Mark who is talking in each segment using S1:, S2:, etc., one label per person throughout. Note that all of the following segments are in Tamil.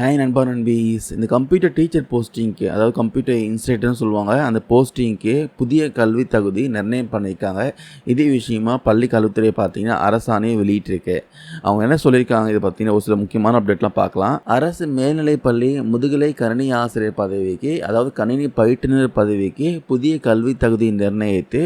S1: ஹாய் நண்பா நண்பீஸ். இந்த கம்ப்யூட்டர் டீச்சர் போஸ்டிங்க்கு அதாவது கம்ப்யூட்டர் இன்ஸ்டியூட்னு சொல்லுவாங்க அந்த போஸ்டிங்க்கு புதிய கல்வி தகுதி நிர்ணயம் பண்ணியிருக்காங்க. இதே விஷயமா பள்ளி கல்வித்துறை பார்த்தீங்கன்னா அரசாணையை வெளியிட்டிருக்கு. அவங்க என்ன சொல்லியிருக்காங்க இதை பார்த்தீங்கன்னா ஒரு சில முக்கியமான அப்டேட்லாம் பார்க்கலாம். அரசு மேல்நிலை பள்ளி முதுகலை கணினி ஆசிரியர் பதவிக்கு அதாவது கணினி பயிற்றுனர் பதவிக்கு புதிய கல்வி தகுதி நிர்ணயித்து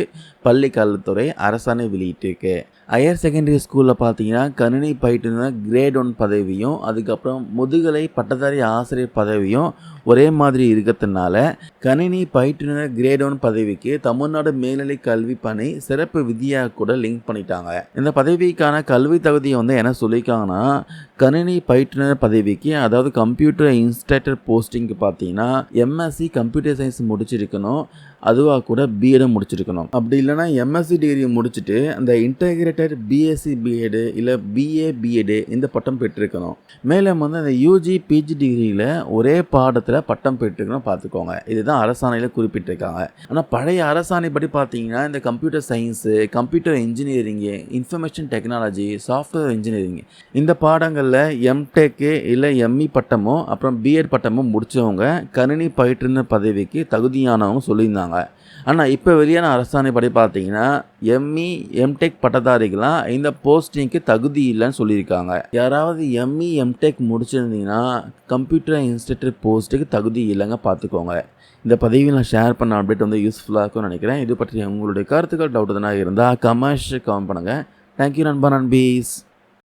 S1: பள்ளி கல்வித்துறை அரசாணை வெளியிட்டிருக்கு. ஹையர் செகண்டரி ஸ்கூலில் பார்த்தீங்கன்னா கணினி பயிற்றுனர் கிரேட் ஒன் பதவியும் அதுக்கப்புறம் முதுகலை பட்டதாரி ஆசிரியர் பதவியும் ஒரே மாதிரி இருக்கிறதுனால கணினி பயிற்றுனர் கிரேட் ஒன் பதவிக்கு தமிழ்நாடு மேல்நிலை கல்வி பணி சிறப்பு விதியாக கூட லிங்க் பண்ணிட்டாங்க. இந்த பதவிக்கான கல்வி தகுதியை வந்து என்ன சொல்லியிருக்காங்கன்னா கணினி பயிற்றுனர் பதவிக்கு அதாவது கம்ப்யூட்டர் இன்ஸ்ட்ரக்டர் போஸ்டிங்க்கு பார்த்தீங்கன்னா எம்எஸ்சி கம்ப்யூட்டர் சயின்ஸ் முடிச்சிருக்கணும். அதுவாக கூட பிஎடும் முடிச்சிருக்கணும். அப்படி இல்லைனா எம்எஸ்சி டிகிரி முடிச்சுட்டு அந்த இன்டகிரேட்டட் பிஎஸ்சி பிஎடு இல்லை பிஏ பிஎடு இந்த பட்டம் பெற்றிருக்கணும். மேலும் வந்து அந்த யூஜி பிஜி டிகிரியில் ஒரே பாடத்தில் பட்டம் பெற்றிருக்கணும் பார்த்துக்கோங்க. இதுதான் அரசாணையில் குறிப்பிட்டிருக்காங்க. ஆனால் பழைய அரசாணை படி பார்த்தீங்கன்னா இந்த computer science computer engineering information technology software engineering இந்த பாடங்கள் பாடங்களில் எம்டெக்கு இல்லை எம்இ பட்டமோ அப்புறம் பிஎட் பட்டமோ முடித்தவங்க கணினி பயிற்றுனர் பதவிக்கு தகுதியானவங்க சொல்லியிருந்தாங்க. ஆனால் இப்போ வெளியான அரசாணைப்படி பார்த்தீங்கன்னா எம்இ எம்டெக் பட்டதாரிகளாக இந்த போஸ்டிங்க்கு தகுதி இல்லைன்னு சொல்லியிருக்காங்க. யாராவது எம்இ எம்டெக் முடிச்சிருந்தீங்கன்னா கம்ப்யூட்டர் இன்ஸ்டியூட் போஸ்ட்டுக்கு தகுதி இல்லைங்க பார்த்துக்கோங்க இந்த பதவியில் நான் ஷேர் பண்ண அப்டேட் வந்து யூஸ்ஃபுல்லாக இருக்கும்னு நினைக்கிறேன். இது பற்றி உங்களுடைய கருத்துக்கள் டவுட் எதனா இருந்தால் கமெண்ட்ஸ் கமெண்ட் பண்ணுங்கள் தேங்க்யூ நண்பா நண்பீஸ்.